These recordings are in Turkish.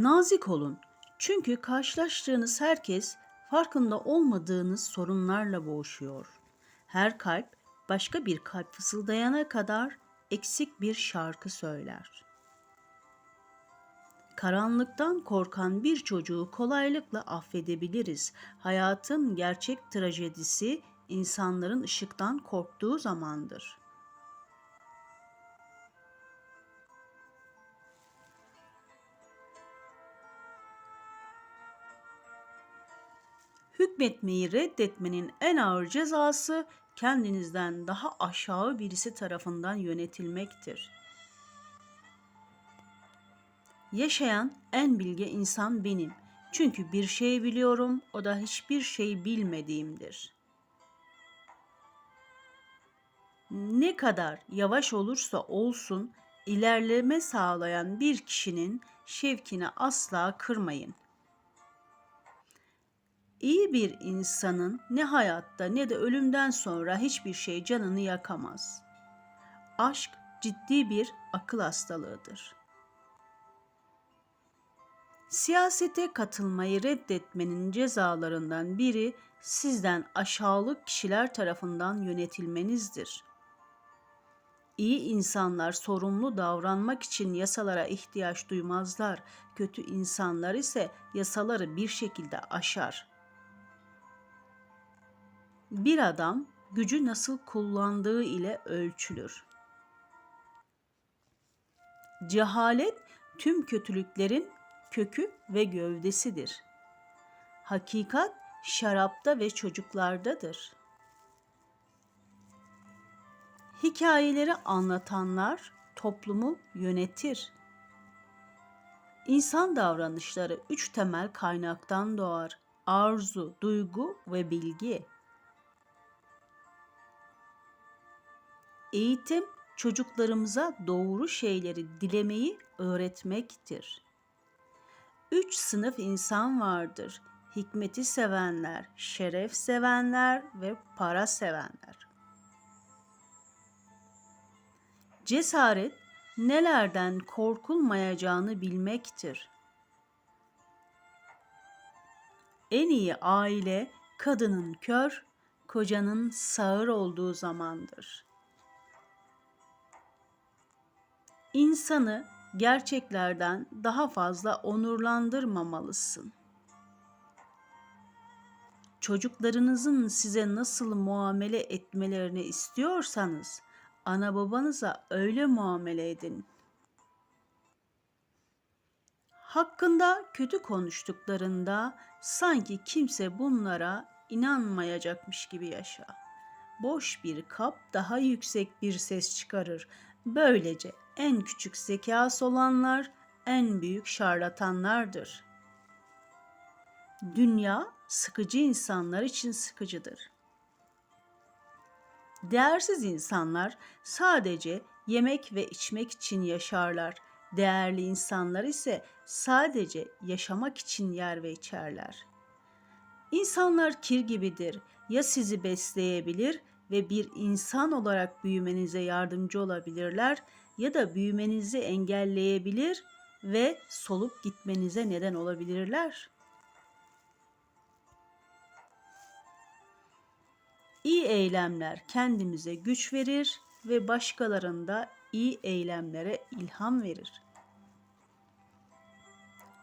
Nazik olun. Çünkü karşılaştığınız herkes farkında olmadığınız sorunlarla boğuşuyor. Her kalp başka bir kalp fısıldayana kadar eksik bir şarkı söyler. Karanlıktan korkan bir çocuğu kolaylıkla affedebiliriz. Hayatın gerçek trajedisi insanların ışıktan korktuğu zamandır. Hükmetmeyi reddetmenin en ağır cezası kendinizden daha aşağı birisi tarafından yönetilmektir. Yaşayan en bilge insan benim. Çünkü bir şey biliyorum, o da hiçbir şey bilmediğimdir. Ne kadar yavaş olursa olsun ilerleme sağlayan bir kişinin şevkini asla kırmayın. İyi bir insanın ne hayatta ne de ölümden sonra hiçbir şey canını yakamaz. Aşk ciddi bir akıl hastalığıdır. Siyasete katılmayı reddetmenin cezalarından biri sizden aşağılık kişiler tarafından yönetilmenizdir. İyi insanlar sorumlu davranmak için yasalara ihtiyaç duymazlar. Kötü insanlar ise yasaları bir şekilde aşar. Bir adam gücü nasıl kullandığı ile ölçülür. Cehalet tüm kötülüklerin kökü ve gövdesidir. Hakikat şarapta ve çocuklardadır. Hikayeleri anlatanlar toplumu yönetir. İnsan davranışları üç temel kaynaktan doğar. Arzu, duygu ve bilgi. Eğitim çocuklarımıza doğru şeyleri dilemeyi öğretmektir. Üç sınıf insan vardır. Hikmeti sevenler, şeref sevenler ve para sevenler. Cesaret nelerden korkulmayacağını bilmektir. En iyi aile kadının kör, kocanın sağır olduğu zamandır. İnsanı gerçeklerden daha fazla onurlandırmamalısın. Çocuklarınızın size nasıl muamele etmelerini istiyorsanız ana babanıza öyle muamele edin. Hakkında kötü konuştuklarında sanki kimse bunlara inanmayacakmış gibi yaşa. Boş bir kap daha yüksek bir ses çıkarır. Böylece en küçük zekası olanlar en büyük şarlatanlardır. Dünya sıkıcı insanlar için sıkıcıdır. Değersiz insanlar sadece yemek ve içmek için yaşarlar. Değerli insanlar ise sadece yaşamak için yer ve içerler. İnsanlar kir gibidir. Ya sizi besleyebilir ve bir insan olarak büyümenize yardımcı olabilirler ya da büyümenizi engelleyebilir ve solup gitmenize neden olabilirler. İyi eylemler kendimize güç verir ve başkalarında iyi eylemlere ilham verir.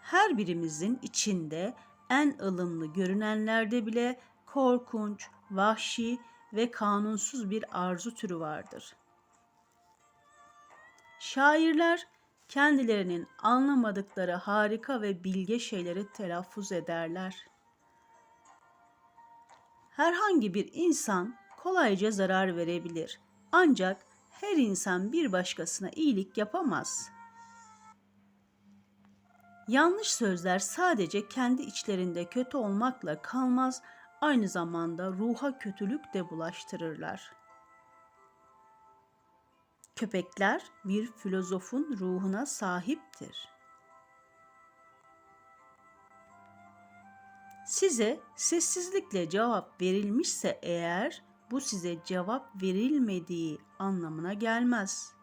Her birimizin içinde en ılımlı görünenlerde bile korkunç, vahşi ve kanunsuz bir arzu türü vardır. Şairler kendilerinin anlamadıkları harika ve bilge şeyleri telaffuz ederler. Herhangi bir insan kolayca zarar verebilir. Ancak her insan bir başkasına iyilik yapamaz. Yanlış sözler sadece kendi içlerinde kötü olmakla kalmaz, aynı zamanda ruha kötülük de bulaştırırlar. Köpekler bir filozofun ruhuna sahiptir. Size sessizlikle cevap verilmişse eğer bu size cevap verilmediği anlamına gelmez.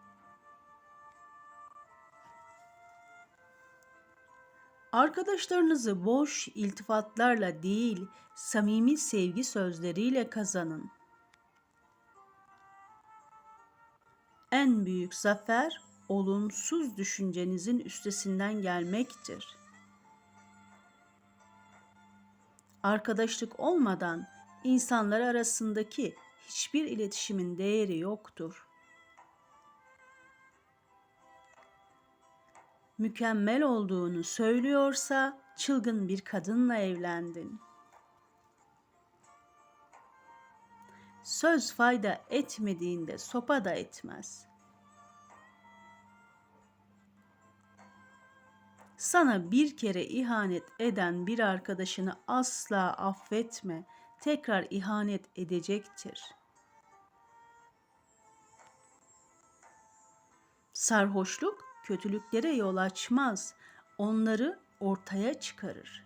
Arkadaşlarınızı boş iltifatlarla değil, samimi sevgi sözleriyle kazanın. En büyük zafer olumsuz düşüncenizin üstesinden gelmektir. Arkadaşlık olmadan insanlar arasındaki hiçbir iletişimin değeri yoktur. Mükemmel olduğunu söylüyorsa çılgın bir kadınla evlendin. Söz fayda etmediğinde sopa da etmez. Sana bir kere ihanet eden bir arkadaşını asla affetme. Tekrar ihanet edecektir. Sarhoşluk kötülüklere yol açmaz. Onları ortaya çıkarır.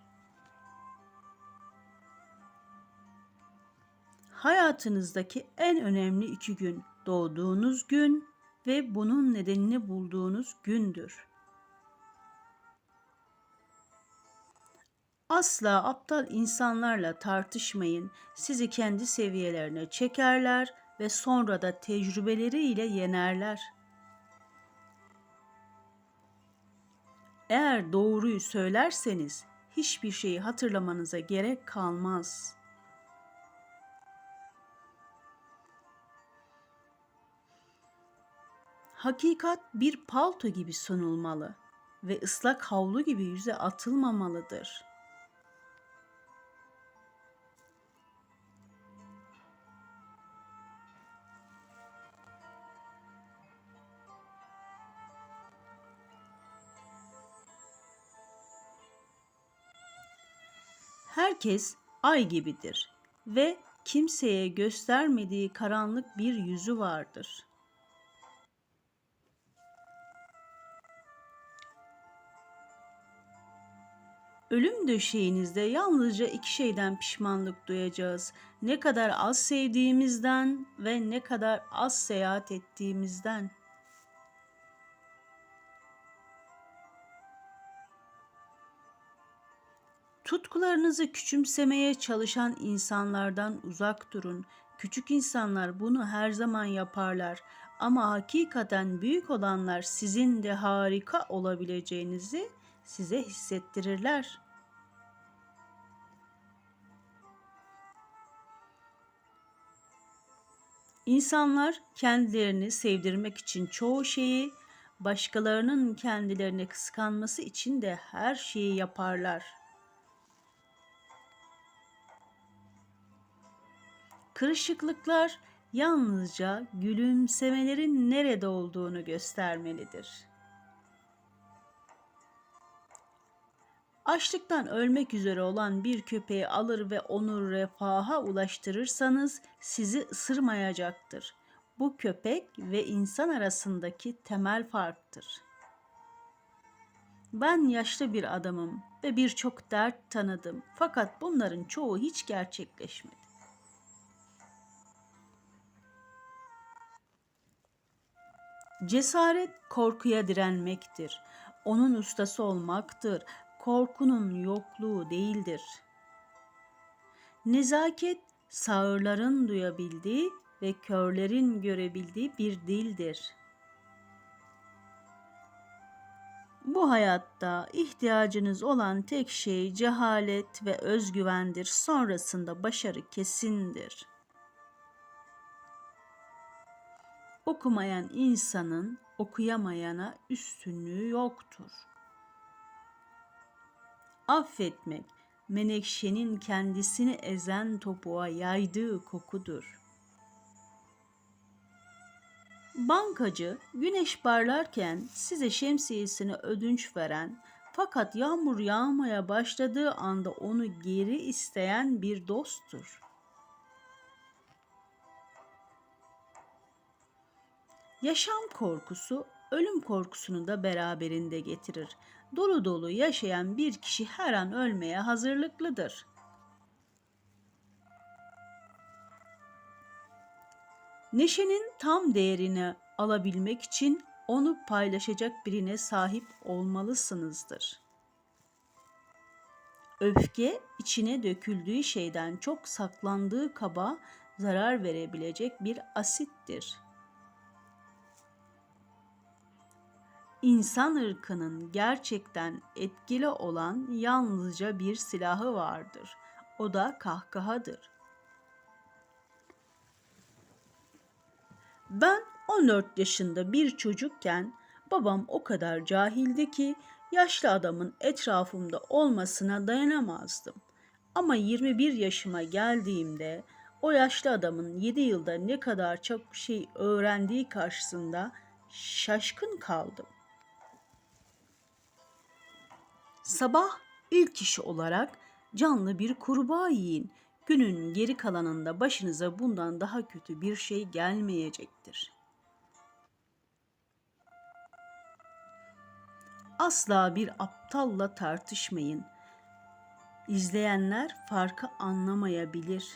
Hayatınızdaki en önemli iki gün doğduğunuz gün ve bunun nedenini bulduğunuz gündür. Asla aptal insanlarla tartışmayın. Sizi kendi seviyelerine çekerler ve sonra da tecrübeleriyle yenerler. Eğer doğruyu söylerseniz hiçbir şeyi hatırlamanıza gerek kalmaz. Hakikat bir palto gibi sunulmalı ve ıslak havlu gibi yüze atılmamalıdır.'' Herkes ay gibidir ve kimseye göstermediği karanlık bir yüzü vardır. Ölüm döşeğinizde yalnızca iki şeyden pişmanlık duyacağız. Ne kadar az sevdiğimizden ve ne kadar az seyahat ettiğimizden. Tutkularınızı küçümsemeye çalışan insanlardan uzak durun. Küçük insanlar bunu her zaman yaparlar ama hakikaten büyük olanlar sizin de harika olabileceğinizi size hissettirirler. İnsanlar kendilerini sevdirmek için çoğu şeyi, başkalarının kendilerini kıskanması için de her şeyi yaparlar.'' Kırışıklıklar yalnızca gülümsemelerin nerede olduğunu göstermelidir. Açlıktan ölmek üzere olan bir köpeği alır ve onu refaha ulaştırırsanız sizi ısırmayacaktır. Bu köpek ve insan arasındaki temel farktır. Ben yaşlı bir adamım ve birçok dert tanıdım fakat bunların çoğu hiç gerçekleşmedi. Cesaret korkuya direnmektir. Onun ustası olmaktır. Korkunun yokluğu değildir. Nezaket sağırların duyabildiği ve körlerin görebildiği bir dildir. Bu hayatta ihtiyacınız olan tek şey cehalet ve özgüvendir. Sonrasında başarı kesindir.'' Okumayan insanın okuyamayana üstünlüğü yoktur. Affetmek, menekşenin kendisini ezen topuğa yaydığı kokudur. Bankacı güneş parlarken size şemsiyesini ödünç veren fakat yağmur yağmaya başladığı anda onu geri isteyen bir dosttur. Yaşam korkusu ölüm korkusunu da beraberinde getirir. Dolu dolu yaşayan bir kişi her an ölmeye hazırlıklıdır. Neşenin tam değerini alabilmek için onu paylaşacak birine sahip olmalısınızdır. Öfke içine döküldüğü şeyden çok saklandığı kaba zarar verebilecek bir asittir. İnsan ırkının gerçekten etkili olan yalnızca bir silahı vardır. O da kahkahadır. Ben 14 yaşında bir çocukken babam o kadar cahildi ki yaşlı adamın etrafımda olmasına dayanamazdım. Ama 21 yaşıma geldiğimde o yaşlı adamın 7 yılda ne kadar çok şey öğrendiği karşısında şaşkın kaldım. Sabah ilk iş olarak canlı bir kurbağa yiyin. Günün geri kalanında başınıza bundan daha kötü bir şey gelmeyecektir. Asla bir aptalla tartışmayın. İzleyenler farkı anlamayabilir.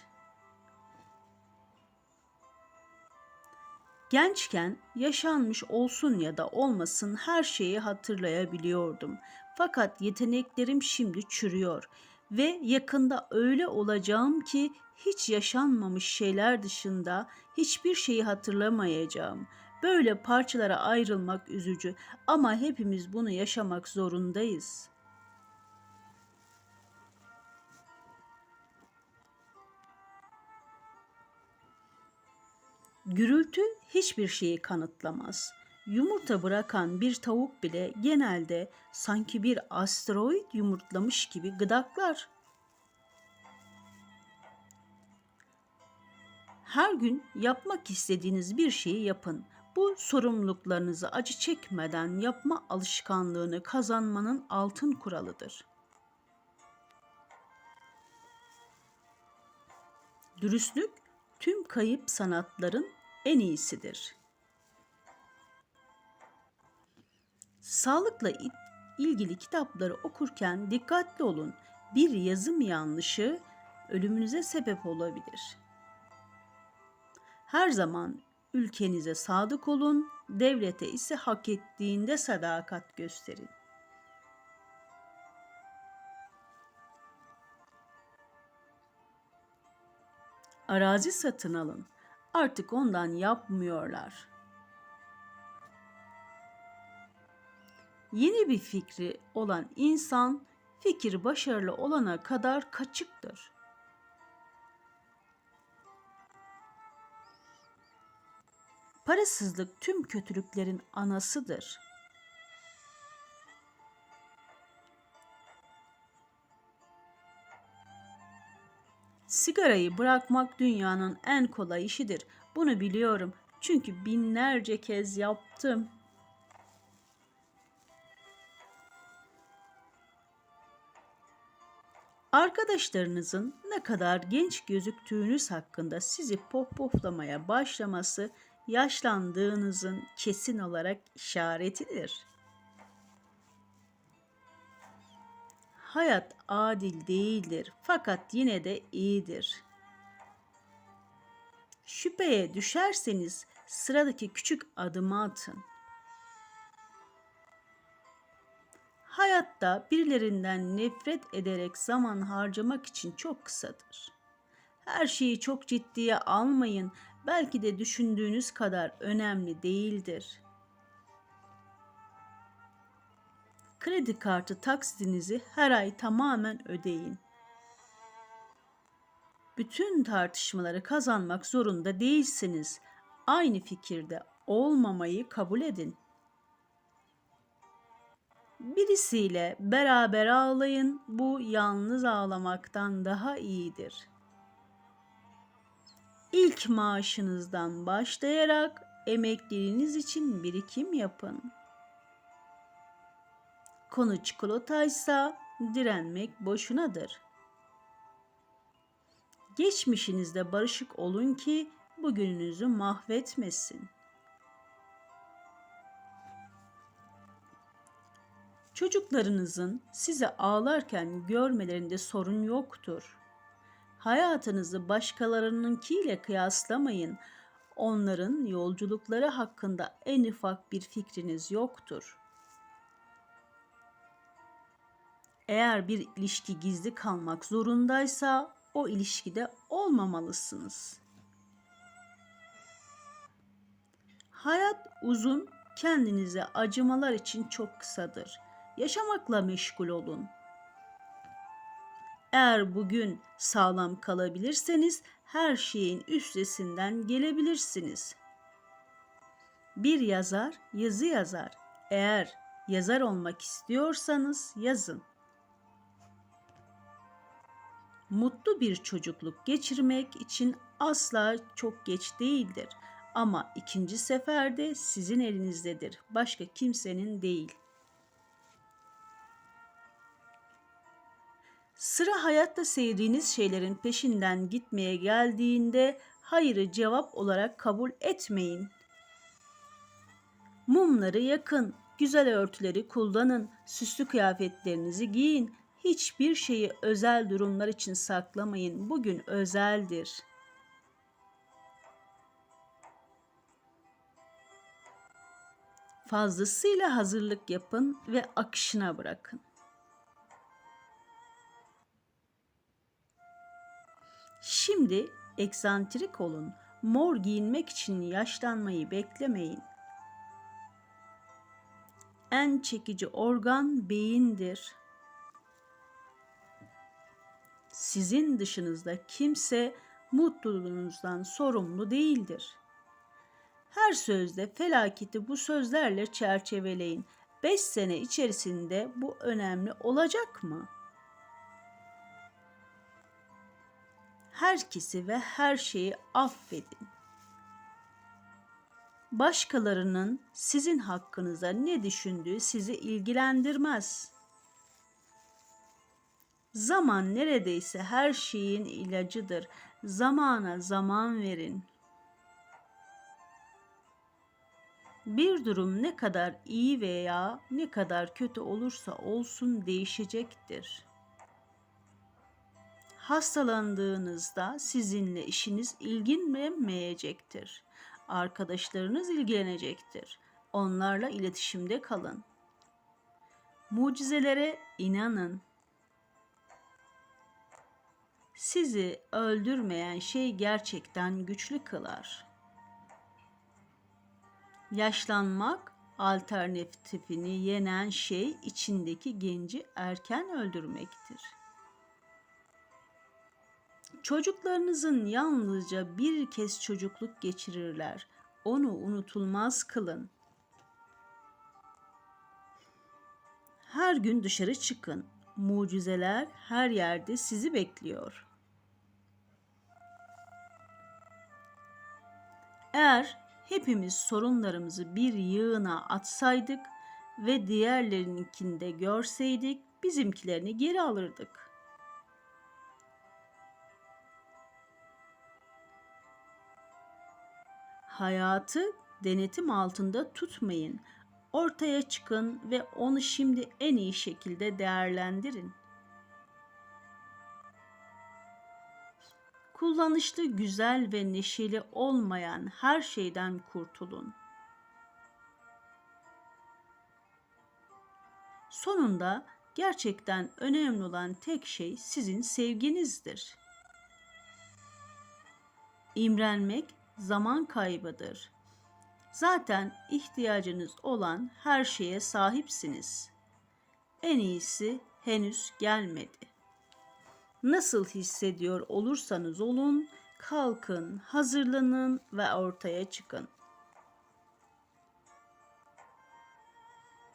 Gençken yaşanmış olsun ya da olmasın her şeyi hatırlayabiliyordum. Fakat yeteneklerim şimdi çürüyor ve yakında öyle olacağım ki hiç yaşanmamış şeyler dışında hiçbir şeyi hatırlamayacağım. Böyle parçalara ayrılmak üzücü ama hepimiz bunu yaşamak zorundayız. Gürültü hiçbir şeyi kanıtlamaz. Yumurta bırakan bir tavuk bile genelde sanki bir asteroid yumurtlamış gibi gıdaklar. Her gün yapmak istediğiniz bir şeyi yapın. Bu sorumluluklarınızı acı çekmeden yapma alışkanlığını kazanmanın altın kuralıdır. Dürüstlük tüm kayıp sanatların en iyisidir. Sağlıkla ilgili kitapları okurken dikkatli olun. Bir yazım yanlışı ölümünüze sebep olabilir. Her zaman ülkenize sadık olun, devlete ise hak ettiğinde sadakat gösterin. Arazi satın alın. Artık ondan yapmıyorlar. Yeni bir fikri olan insan fikir başarılı olana kadar kaçıktır. Parasızlık tüm kötülüklerin anasıdır. Sigarayı bırakmak dünyanın en kolay işidir. Bunu biliyorum. Çünkü binlerce kez yaptım. Arkadaşlarınızın ne kadar genç gözüktüğünüz hakkında sizi pohpohlamaya başlaması yaşlandığınızın kesin olarak işaretidir. Hayat adil değildir fakat yine de iyidir. Şüpheye düşerseniz sıradaki küçük adımı atın. Hayatta birilerinden nefret ederek zaman harcamak için çok kısadır. Her şeyi çok ciddiye almayın. Belki de düşündüğünüz kadar önemli değildir. Kredi kartı taksitinizi her ay tamamen ödeyin. Bütün tartışmaları kazanmak zorunda değilsiniz. Aynı fikirde olmamayı kabul edin. Birisiyle beraber ağlayın. Bu yalnız ağlamaktan daha iyidir. İlk maaşınızdan başlayarak emekliliğiniz için birikim yapın. Konu çikolataysa direnmek boşunadır. Geçmişinizde barışık olun ki bugününüzü mahvetmesin. Çocuklarınızın sizi ağlarken görmelerinde sorun yoktur. Hayatınızı başkalarınınkiyle kıyaslamayın. Onların yolculukları hakkında en ufak bir fikriniz yoktur. Eğer bir ilişki gizli kalmak zorundaysa o ilişkide olmamalısınız. Hayat uzun, kendinize acımalar için çok kısadır. Yaşamakla meşgul olun. Eğer bugün sağlam kalabilirseniz her şeyin üstesinden gelebilirsiniz. Bir yazar yazı yazar. Eğer yazar olmak istiyorsanız yazın. Mutlu bir çocukluk geçirmek için asla çok geç değildir. Ama ikinci seferde sizin elinizdedir. Başka kimsenin değil. Sıra hayatta sevdiğiniz şeylerin peşinden gitmeye geldiğinde hayırı cevap olarak kabul etmeyin. Mumları yakın, güzel örtüleri kullanın, süslü kıyafetlerinizi giyin. Hiçbir şeyi özel durumlar için saklamayın. Bugün özeldir. Fazlasıyla hazırlık yapın ve akışına bırakın. Şimdi eksantrik olun. Mor giyinmek için yaşlanmayı beklemeyin. En çekici organ beyindir. Sizin dışınızda kimse mutluluğunuzdan sorumlu değildir. Her sözde felaketi bu sözlerle çerçeveleyin. Beş sene içerisinde bu önemli olacak mı?'' Herkesi ve her şeyi affedin. Başkalarının sizin hakkınıza ne düşündüğü sizi ilgilendirmez. Zaman neredeyse her şeyin ilacıdır. Zamana zaman verin. Bir durum ne kadar iyi veya ne kadar kötü olursa olsun değişecektir.'' Hastalandığınızda sizinle işiniz ilgilenmeyecektir. Arkadaşlarınız ilgilenecektir. Onlarla iletişimde kalın. Mucizelere inanın. Sizi öldürmeyen şey gerçekten güçlü kılar. Yaşlanmak alternatifini yenen şey içindeki genci erken öldürmektir.'' Çocuklarınızın yalnızca bir kez çocukluk geçirirler. Onu unutulmaz kılın. Her gün dışarı çıkın. Mucizeler her yerde sizi bekliyor. Eğer hepimiz sorunlarımızı bir yığına atsaydık ve diğerlerininkinde görseydik bizimkilerini geri alırdık. Hayatı denetim altında tutmayın. Ortaya çıkın ve onu şimdi en iyi şekilde değerlendirin. Kullanışlı, güzel ve neşeli olmayan her şeyden kurtulun. Sonunda gerçekten önemli olan tek şey sizin sevginizdir. İmrenmek zaman kaybıdır. Zaten ihtiyacınız olan her şeye sahipsiniz. En iyisi henüz gelmedi. Nasıl hissediyor olursanız olun, kalkın, hazırlanın ve ortaya çıkın.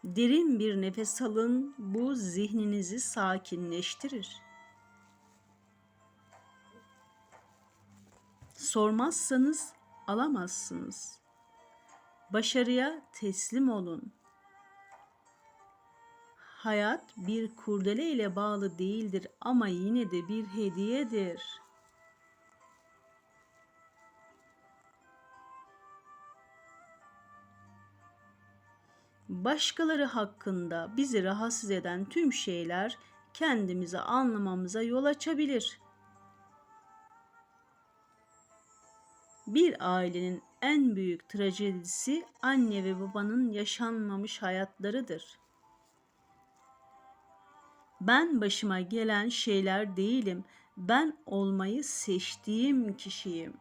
Derin bir nefes alın, bu zihninizi sakinleştirir. Sormazsanız alamazsınız. Başarıya teslim olun. Hayat bir kurdele ile bağlı değildir ama yine de bir hediyedir. Başkaları hakkında bizi rahatsız eden tüm şeyler kendimizi anlamamıza yol açabilir.'' Bir ailenin en büyük trajedisi anne ve babanın yaşanmamış hayatlarıdır. Ben başıma gelen şeyler değilim. Ben olmayı seçtiğim kişiyim.